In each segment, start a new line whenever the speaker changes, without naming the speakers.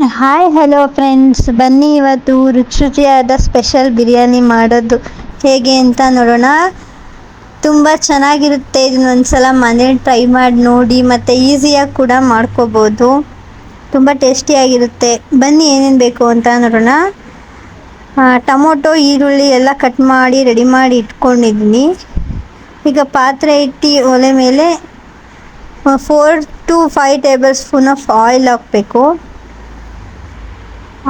Hi hello friends ಬನ್ನಿ ಇವತ್ತು ರುಚಿ ರುಚಿಯಾದ ಸ್ಪೆಷಲ್ ಬಿರಿಯಾನಿ ಮಾಡೋದು. ಹೇಗೆ ಅಂತ ನೋಡೋಣ. ತುಂಬ ಚೆನ್ನಾಗಿರುತ್ತೆ. ಇದನ್ನೊಂದು ಸಲ ಮನೇಲಿ ಟ್ರೈ ಮಾಡಿ ನೋಡಿ ಮತ್ತು ಈಸಿಯಾಗಿ ಕೂಡ ಮಾಡ್ಕೋಬೋದು. ತುಂಬ ಟೇಸ್ಟಿಯಾಗಿರುತ್ತೆ ಬನ್ನಿ ಏನೇನು ಬೇಕು ಅಂತ ನೋಡೋಣ. ಟೊಮೊಟೊ, ಈರುಳ್ಳಿ ಎಲ್ಲ ಕಟ್ ಮಾಡಿ ರೆಡಿ ಮಾಡಿ ಇಟ್ಕೊಂಡಿದ್ದೀನಿ. ಈಗ ಪಾತ್ರೆ ಇಟ್ಟು ಒಲೆ ಮೇಲೆ four to five tablespoon of oil ಹಾಕಬೇಕು.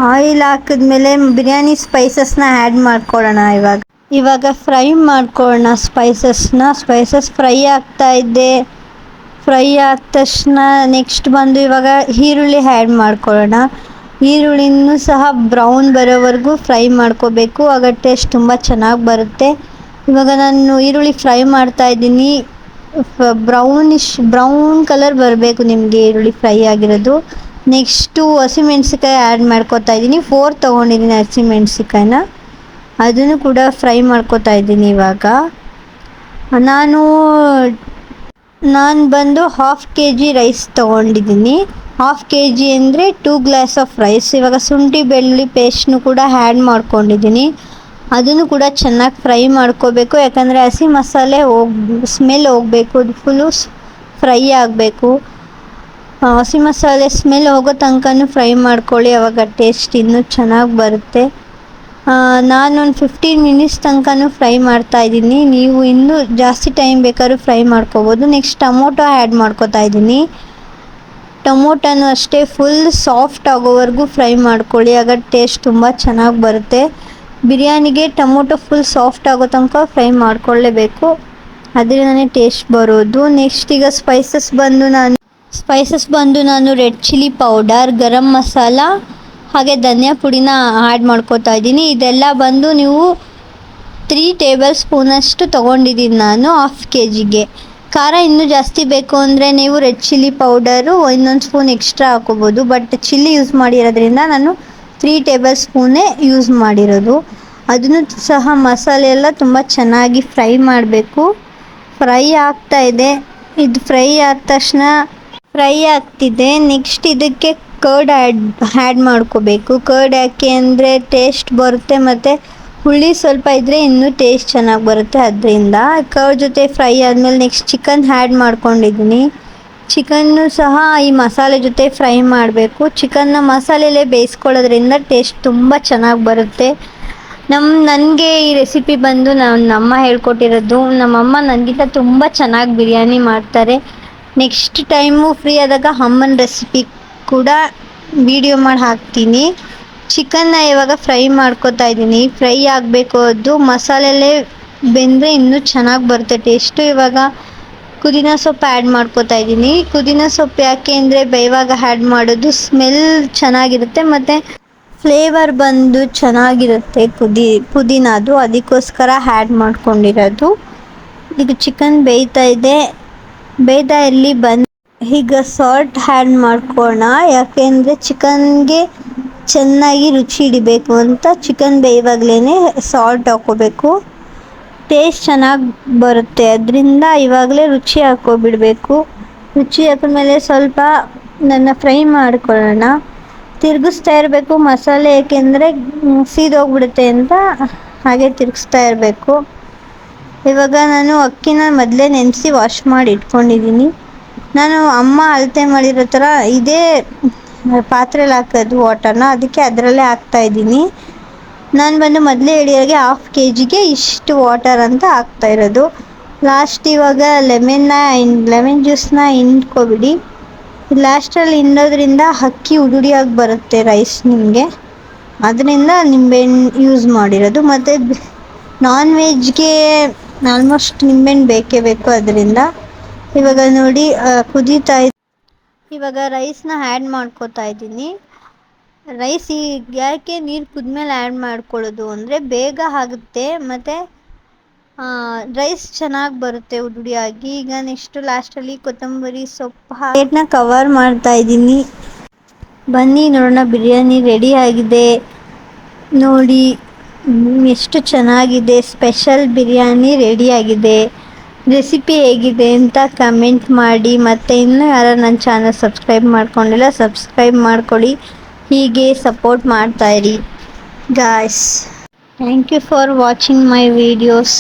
ಆಯಿಲ್ ಹಾಕಿದ್ಮೇಲೆ ಬಿರಿಯಾನಿ ಸ್ಪೈಸಸ್ನ ಆ್ಯಡ್ ಮಾಡ್ಕೊಳ್ಳೋಣ ಇವಾಗ. ಇವಾಗ ಫ್ರೈ ಮಾಡ್ಕೊಳ್ಳೋಣ ಸ್ಪೈಸಸ್ನ. ಸ್ಪೈಸಸ್ ಫ್ರೈ ಆಗ್ತಾ ಇದ್ದೆ ಫ್ರೈ ಆದ ತಕ್ಷಣ ನೆಕ್ಸ್ಟ್ ಬಂದು ಇವಾಗ ಈರುಳ್ಳಿ ಆ್ಯಡ್ ಮಾಡ್ಕೊಳ್ಳೋಣ. ಈರುಳ್ಳಿನೂ ಸಹ ಬ್ರೌನ್ ಬರೋವರೆಗೂ ಫ್ರೈ ಮಾಡ್ಕೋಬೇಕು. ಆಗ ಟೇಸ್ಟ್ ತುಂಬ ಚೆನ್ನಾಗಿ ಬರುತ್ತೆ. ಇವಾಗ ನಾನು ಈರುಳ್ಳಿ ಫ್ರೈ ಮಾಡ್ತಾ ಇದ್ದೀನಿ. ಬ್ರೌನಿಶ್ ಬ್ರೌನ್ ಕಲರ್ ಬರಬೇಕು ನಿಮಗೆ ಈರುಳ್ಳಿ ಫ್ರೈ ಆಗಿರೋದು. ನೆಕ್ಸ್ಟು ಹಸಿಮೆಣ್ಸಿಕಾಯಿ ಆ್ಯಡ್ ಮಾಡ್ಕೊತಾ ಇದ್ದೀನಿ. ಫೋರ್ ತೊಗೊಂಡಿದ್ದೀನಿ ಹಸಿಮೆಣ್ಸಿಕಾಯಿನ ಅದನ್ನು ಕೂಡ ಫ್ರೈ ಮಾಡ್ಕೊತಾ ಇದ್ದೀನಿ ಇವಾಗ. ನಾನು ನಾನು ಬಂದು ಹಾಫ್ ಕೆ ಜಿ ರೈಸ್ ತೊಗೊಂಡಿದ್ದೀನಿ. ಹಾಫ್ ಕೆ ಜಿ ಅಂದರೆ ಟೂ ಗ್ಲಾಸ್ ಆಫ್ ರೈಸ್ ಇವಾಗ ಶುಂಠಿ, ಬೆಳ್ಳುಳ್ಳಿ ಪೇಸ್ಟ್ನು ಕೂಡ ಆ್ಯಡ್ ಮಾಡ್ಕೊಂಡಿದ್ದೀನಿ. ಅದನ್ನು ಕೂಡ ಚೆನ್ನಾಗಿ ಫ್ರೈ ಮಾಡ್ಕೋಬೇಕು. ಯಾಕಂದರೆ ಹಸಿ ಮಸಾಲೆ ಹೋಗಿ ಸ್ಮೆಲ್ ಹೋಗಬೇಕು. ಅದು ಫುಲ್ಲು ಫ್ರೈ ಆಗಬೇಕು. ಹಸಿ ಮಸಾಲೆ ಸ್ಮೆಲ್ ಹೋಗೋ ತನಕನೂ ಫ್ರೈ ಮಾಡ್ಕೊಳ್ಳಿ, ಅವಾಗ ಟೇಸ್ಟ್ ಇನ್ನೂ ಚೆನ್ನಾಗಿ ಬರುತ್ತೆ. ನಾನೊಂದು ಫಿಫ್ಟೀನ್ ಮಿನಿಟ್ಸ್ ತನಕನೂ ಫ್ರೈ ಮಾಡ್ತಾ ಇದ್ದೀನಿ. ನೀವು ಇನ್ನೂ ಜಾಸ್ತಿ ಟೈಮ್ ಬೇಕಾದ್ರೂ ಫ್ರೈ ಮಾಡ್ಕೋಬೋದು. ನೆಕ್ಸ್ಟ್ ಟೊಮೊಟೊ ಆ್ಯಡ್ ಮಾಡ್ಕೊತಾ ಇದ್ದೀನಿ. ಟೊಮೊಟೊನೂ ಅಷ್ಟೇ ಫುಲ್ ಸಾಫ್ಟ್ ಆಗೋವರೆಗೂ ಫ್ರೈ ಮಾಡ್ಕೊಳ್ಳಿ ಆಗ ಟೇಸ್ಟ್ ತುಂಬ ಚೆನ್ನಾಗಿ ಬರುತ್ತೆ. ಬಿರಿಯಾನಿಗೆ ಟೊಮೊಟೊ ಫುಲ್ ಸಾಫ್ಟ್ ಆಗೋ ತನಕ ಫ್ರೈ ಮಾಡ್ಕೊಳ್ಳೇಬೇಕು. ಅದರಿಂದನೇ ಟೇಸ್ಟ್ ಬರೋದು. ನೆಕ್ಸ್ಟ್ ಈಗ ಸ್ಪೈಸಸ್ ಬಂದು ನಾನು ಸ್ಪೈಸಸ್ ಬಂದು ನಾನು red chilli powder garam masala ಹಾಗೆ ಧನಿಯಾ ಪುಡಿನ ಆ್ಯಡ್ ಮಾಡ್ಕೋತಾ ಇದ್ದೀನಿ. ಇದೆಲ್ಲ ಬಂದು ನೀವು ತ್ರೀ ಟೇಬಲ್ ಸ್ಪೂನಷ್ಟು ತೊಗೊಂಡಿದ್ದೀನಿ ನಾನು ಹಾಫ್ ಕೆ ಜಿಗೆ ಖಾರ ಇನ್ನೂ ಜಾಸ್ತಿ ಬೇಕು ಅಂದರೆ ನೀವು ರೆಡ್ ಚಿಲ್ಲಿ ಪೌಡರು ಇನ್ನೊಂದು ಸ್ಪೂನ್ ಎಕ್ಸ್ಟ್ರಾ ಹಾಕೋಬೋದು. ಬಟ್ ಚಿಲ್ಲಿ ಯೂಸ್ ಮಾಡಿರೋದ್ರಿಂದ ನಾನು ತ್ರೀ ಟೇಬಲ್ ಸ್ಪೂನೇ ಯೂಸ್ ಮಾಡಿರೋದು. ಅದನ್ನು ಸಹ ಮಸಾಲೆ ಎಲ್ಲ ತುಂಬ ಚೆನ್ನಾಗಿ ಫ್ರೈ ಮಾಡಬೇಕು. ಫ್ರೈ ಆಗ್ತಾ ಇದೆ. ಇದು ಫ್ರೈ ಆದ ತಕ್ಷಣ ಫ್ರೈ ಆಗ್ತಿದೆ. ನೆಕ್ಸ್ಟ್ ಇದಕ್ಕೆ ಕರ್ಡ್ ಆ್ಯಡ್ ಆ್ಯಡ್ ಮಾಡ್ಕೋಬೇಕು. ಕರ್ಡ್ ಯಾಕೆ ಅಂದರೆ ಟೇಸ್ಟ್ ಬರುತ್ತೆ ಮತ್ತು ಹುಳಿ ಸ್ವಲ್ಪ ಇದ್ದರೆ ಇನ್ನೂ ಟೇಸ್ಟ್ ಚೆನ್ನಾಗಿ ಬರುತ್ತೆ ಅದರಿಂದ. ಕರ್ಡ್ ಜೊತೆ ಫ್ರೈ ಆದಮೇಲೆ ನೆಕ್ಸ್ಟ್ ಚಿಕನ್ ಹ್ಯಾಡ್ ಮಾಡ್ಕೊಂಡಿದ್ದೀನಿ ಚಿಕನ್ನು ಸಹ ಈ ಮಸಾಲೆ ಜೊತೆ ಫ್ರೈ ಮಾಡಬೇಕು. ಚಿಕನ್ನ ಮಸಾಲೆಲೇ ಬೇಯಿಸ್ಕೊಳ್ಳೋದ್ರಿಂದ ಟೇಸ್ಟ್ ತುಂಬ ಚೆನ್ನಾಗಿ ಬರುತ್ತೆ. ನಮ್ಮ ನನಗೆ ಈ ರೆಸಿಪಿ ಬಂದು ನಮ್ಮ ಅಮ್ಮ ಹೇಳ್ಕೊಟ್ಟಿರೋದು. ನಮ್ಮಮ್ಮ ನನಗಿಂತ ತುಂಬ ಚೆನ್ನಾಗಿ ಬಿರಿಯಾನಿ ಮಾಡ್ತಾರೆ. ನೆಕ್ಸ್ಟ್ ಟೈಮು ಫ್ರೀ ಆದಾಗ ಅಮ್ಮನ ರೆಸಿಪಿ ಕೂಡ ವಿಡಿಯೋ ಮಾಡಿ ಹಾಕ್ತೀನಿ. ಚಿಕನ್ನ ಇವಾಗ ಫ್ರೈ ಮಾಡ್ಕೊತಾ ಇದ್ದೀನಿ. ಫ್ರೈ ಆಗಬೇಕು ಅದು. ಮಸಾಲೆಲ್ಲೇ ಬೆಂದರೆ ಇನ್ನೂ ಚೆನ್ನಾಗಿ ಬರುತ್ತೆ. ಟೇಸ್ಟು ಇವಾಗ ಪುದೀನ ಸೊಪ್ಪು ಆ್ಯಡ್ ಮಾಡ್ಕೋತಾ ಇದ್ದೀನಿ. ಪುದೀನ ಸೊಪ್ಪು ಯಾಕೆ ಅಂದರೆ ಬೇಯುವಾಗ ಆ್ಯಡ್ ಮಾಡೋದು ಸ್ಮೆಲ್ ಚೆನ್ನಾಗಿರುತ್ತೆ ಮತ್ತು ಫ್ಲೇವರ್ ಬಂದು ಚೆನ್ನಾಗಿರುತ್ತೆ ಪುದಿ, ಪುದೀನದು. ಅದಕ್ಕೋಸ್ಕರ ಆ್ಯಡ್ ಮಾಡ್ಕೊಂಡಿರೋದು. ಈಗ ಚಿಕನ್ ಬೇಯ್ತಾ ಇದೆ. ಬೇಯ್ತಾ ಇಲ್ಲಿ ಬಂದು ಈಗ ಸಾಲ್ಟ್ ಹ್ಯಾಂಡ್ ಮಾಡ್ಕೋಣ ಯಾಕೆಂದರೆ ಚಿಕನ್ಗೆ ಚೆನ್ನಾಗಿ ರುಚಿ ಹಿಡಿಬೇಕು ಅಂತ ಚಿಕನ್ ಬೇಯುವಾಗಲೇ ಸಾಲ್ಟ್ ಹಾಕೋಬೇಕು. ಟೇಸ್ಟ್ ಚೆನ್ನಾಗಿ ಬರುತ್ತೆ. ಅದರಿಂದ ಇವಾಗಲೇ ರುಚಿ ಹಾಕೋಬಿಡಬೇಕು. ರುಚಿ ಹಾಕಿದ್ಮೇಲೆ ಸ್ವಲ್ಪ ನನ್ನ ಫ್ರೈ ಮಾಡ್ಕೊಳ್ಳೋಣ. ತಿರುಗಿಸ್ತಾ ಇರಬೇಕು ಮಸಾಲೆ ಏಕೆಂದರೆ ಸೀದೋಗ್ಬಿಡುತ್ತೆ ಅಂತ ಹಾಗೆ ತಿರುಗಿಸ್ತಾ ಇರಬೇಕು. ಇವಾಗ ನಾನು ಅಕ್ಕಿನ ಮೊದಲೇ ನೆನೆಸಿ ವಾಶ್ ಮಾಡಿ ಇಟ್ಕೊಂಡಿದ್ದೀನಿ. ನಾನು ಅಮ್ಮ ಅಳತೆ ಮಾಡಿರೋ ಥರ ಇದೇ ಪಾತ್ರೆಲಿ ಹಾಕೋದು ವಾಟರ್ನ ಅದಕ್ಕೆ ಅದರಲ್ಲೇ ಹಾಕ್ತಾ ಇದ್ದೀನಿ. ನಾನು ಬಂದು ಮೊದಲೇ ಹೇಳಿದಾಗೆ ಹಾಫ್ ಕೆ ಜಿಗೆ ಇಷ್ಟು ವಾಟರ್ ಅಂತ ಹಾಕ್ತಾ ಇರೋದು. ಲಾಸ್ಟ್ ಇವಾಗ ಲೆಮನ್ನ ಲೆಮನ್ ಜ್ಯೂಸನ್ನ ಹಿಂಡ್ಕೊಬಿಡಿ. ಲಾಸ್ಟಲ್ಲಿ ಹಿಂಡೋದ್ರಿಂದ ಅಕ್ಕಿ ಉಡುಡಿಯಾಗಿ ಬರುತ್ತೆ ರೈಸ್ ನಿಮಗೆ. ಅದರಿಂದ ನಿಂಬೆಹಣ್ಣು ಯೂಸ್ ಮಾಡಿರೋದು. ಮತ್ತು ನಾನ್ ವೆಜ್ಗೆ ಆಲ್ಮೋಸ್ಟ್ ನಿಂಬೆಹಣ್ಣು ಬೇಕೇ ಬೇಕು ಅದರಿಂದ. ಇವಾಗ ನೋಡಿ ಕುದೀತಾ ಇವಾಗ ರೈಸ್ನ ಆ್ಯಡ್ ಮಾಡ್ಕೋತಾ ಇದ್ದೀನಿ. ರೈಸ್ ಈಗ ಯಾಕೆ ನೀರು ಕುದ್ಮೇಲೆ ಆ್ಯಡ್ ಮಾಡ್ಕೊಳ್ಳೋದು ಅಂದರೆ ಬೇಗ ಆಗುತ್ತೆ, ಮತ್ತು ರೈಸ್ ಚೆನ್ನಾಗಿ ಬರುತ್ತೆ ಉದುಡಿಯಾಗಿ ಈಗ ನೆಕ್ಸ್ಟು ಲಾಸ್ಟಲ್ಲಿ ಕೊತ್ತಂಬರಿ ಸೊಪ್ಪು ಪ್ಲೇಟ್ನ ಕವರ್ ಮಾಡ್ತಾ ಇದ್ದೀನಿ. ಬನ್ನಿ ನೋಡೋಣ, ಬಿರಿಯಾನಿ ರೆಡಿ ಆಗಿದೆ. ನೋಡಿ. ಎಷ್ಟು ಚೆನ್ನಾಗಿದೆ ಸ್ಪೆಷಲ್ ಬಿರಿಯಾನಿ ರೆಡಿಯಾಗಿದೆ ರೆಸಿಪಿ ಹೇಗಿದೆ ಅಂತ ಕಮೆಂಟ್ ಮಾಡಿ, ಮತ್ತು ಇನ್ನೂ ಯಾರು ನನ್ನ ಚಾನಲ್ ಸಬ್ಸ್ಕ್ರೈಬ್ ಮಾಡ್ಕೊಂಡಿಲ್ಲ ಸಬ್ಸ್ಕ್ರೈಬ್ ಮಾಡ್ಕೊಳ್ಳಿ, ಹೀಗೆ support ಮಾಡ್ತಾಯಿರಿ guys thank you for watching my videos